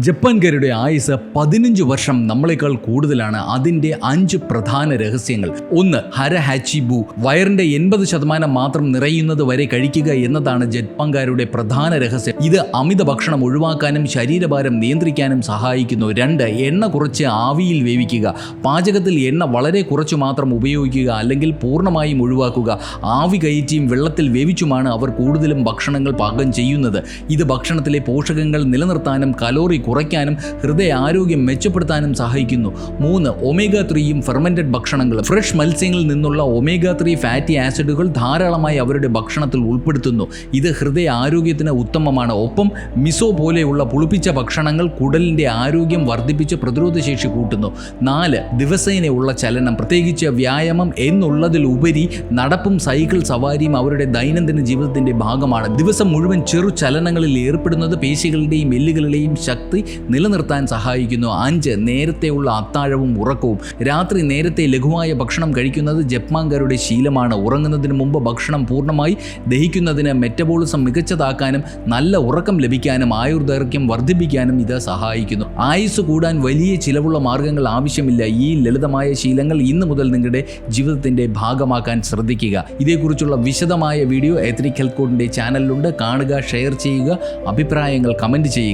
ജപ്പാൻകാരുടെ ആയുസ് പതിനഞ്ച് വർഷം നമ്മളെക്കാൾ കൂടുതലാണ്. അതിന്റെ അഞ്ച് പ്രധാന രഹസ്യങ്ങൾ. ഒന്ന് ഹര ഹാച്ചിബു വയറിന്റെ എൺപത് ശതമാനം മാത്രം നിറയുന്നത് വരെ കഴിക്കുക എന്നതാണ് ജപ്പാൻകാരുടെ പ്രധാന രഹസ്യം. ഇത് അമിത ഭക്ഷണം ഒഴിവാക്കാനും ശരീരഭാരം നിയന്ത്രിക്കാനും സഹായിക്കുന്നു. രണ്ട് എണ്ണ കുറച്ച് ആവിയിൽ വേവിക്കുക. പാചകത്തിൽ എണ്ണ വളരെ കുറച്ചു മാത്രം ഉപയോഗിക്കുക അല്ലെങ്കിൽ പൂർണമായും ഒഴിവാക്കുക. ആവി കയറ്റിയും വെള്ളത്തിൽ വേവിച്ചുമാണ് അവർ കൂടുതലും ഭക്ഷണങ്ങൾ പാകം ചെയ്യുന്നത്. ഇത് ഭക്ഷണത്തിലെ പോഷകങ്ങൾ നിലനിർത്താനും കലോറി കുറയ്ക്കാനും ഹൃദയ ആരോഗ്യം മെച്ചപ്പെടുത്താനും സഹായിക്കുന്നു. മൂന്ന് ഒമേഗ ത്രീയും ഫെർമെന്റഡ് ഭക്ഷണങ്ങൾ. ഫ്രഷ് മത്സ്യങ്ങളിൽ നിന്നുള്ള ഒമേഗ ത്രീ ഫാറ്റി ആസിഡുകൾ ധാരാളമായി അവരുടെ ഭക്ഷണത്തിൽ ഉൾപ്പെടുത്തുന്നു. ഇത് ഹൃദയ ആരോഗ്യത്തിന് ഉത്തമമാണ്. ഒപ്പം മിസോ പോലെയുള്ള പുളിപ്പിച്ച ഭക്ഷണങ്ങൾ കുടലിന്റെ ആരോഗ്യം വർദ്ധിപ്പിച്ച് പ്രതിരോധശേഷി കൂട്ടുന്നു. നാല് ദിവസേനയുള്ള ചലനം. പ്രത്യേകിച്ച് വ്യായാമം എന്നുള്ളതിലുപരി നടപ്പും സൈക്കിൾ സവാരിയും അവരുടെ ദൈനംദിന ജീവിതത്തിന്റെ ഭാഗമാണ്. ദിവസം മുഴുവൻ ചെറു ചലനങ്ങളിൽ ഏർപ്പെടുന്നത് പേശികളുടെയും എല്ലുകളുടെയും ശക്തി നിലനിർത്താൻ സഹായിക്കുന്നു. അഞ്ച് നേരത്തെയുള്ള അത്താഴവും ഉറക്കവും. രാത്രി നേരത്തെ ലഘുവായ ഭക്ഷണം കഴിക്കുന്നത് ജപ്പാൻകാരുടെ ശീലമാണ്. ഉറങ്ങുന്നതിന് മുമ്പ് ഭക്ഷണം പൂർണമായി ദഹിക്കുന്നതിന് മെറ്റബോളിസം മികച്ചതാക്കാനും നല്ല ഉറക്കം ലഭിക്കാനും ആയുർദൈർഘ്യം വർദ്ധിപ്പിക്കാനും ഇത് സഹായിക്കുന്നു. ആയുസ് കൂടാൻ വലിയ ചിലവുള്ള മാർഗങ്ങൾ ആവശ്യമില്ല. ഈ ലളിതമായ ശീലങ്ങൾ ഇന്നു മുതൽ നിങ്ങളുടെ ജീവിതത്തിന്റെ ഭാഗമാക്കാൻ ശ്രദ്ധിക്കുക. ഇതേക്കുറിച്ചുള്ള വിശദമായ വീഡിയോ എത്നിക് ഹെൽത്ത് കോഡിന്റെ ചാനലിലുണ്ട്. കാണുക ഷെയർ ചെയ്യുക അഭിപ്രായങ്ങൾ കമന്റ് ചെയ്യുക.